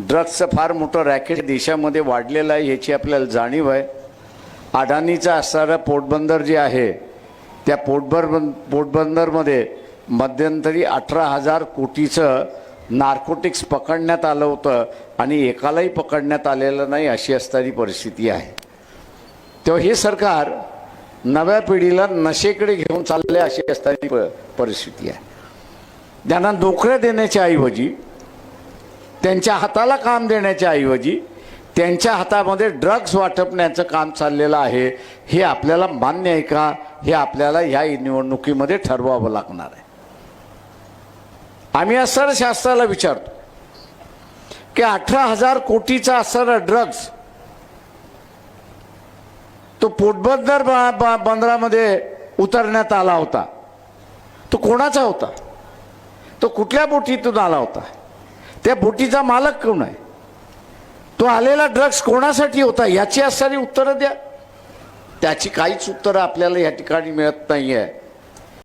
ड्रग्सचं फार मोठं रॅकेट देशामध्ये वाढलेलं आहे याची आपल्याला जाणीव आहे. अडाणीचं असणारं पोटबंदर जे आहे त्या पोटबर पोटबंदरमध्ये मध्यंतरी अठरा हजार कोटीचं नार्कोटिक्स पकडण्यात आलं होतं आणि एकालाही पकडण्यात आलेलं नाही अशी असणारी परिस्थिती आहे. तेव्हा हे सरकार नव्या पिढीला नशेकडे घेऊन चालले अशी असणारी प- परिस्थिती आहे. त्यांना नोकऱ्या देण्याच्या ऐवजी त्यांच्या हाताला काम देण्याच्या ऐवजी त्यांच्या हातामध्ये ड्रग्ज वाटपण्याचं काम चाललेलं आहे हे आपल्याला मान्य आहे का? हे आपल्याला ह्या निवडणुकीमध्ये ठरवावं लागणार आहे. आम्ही असणाऱ्या शास्त्राला विचारतो की अठरा हजार कोटीचा असणारा ड्रग्ज तो पोटबंदर बंदरामध्ये उतरण्यात आला होता. तो कोणाचा होता? तो कुठल्या बोटीतून आला होता? त्या बोटीचा मालक कोण आहे? तो आलेला ड्रग्स कोणासाठी होता? याची असणारी उत्तरं द्या. त्याची काहीच उत्तरं आपल्याला या ठिकाणी मिळत नाही आहे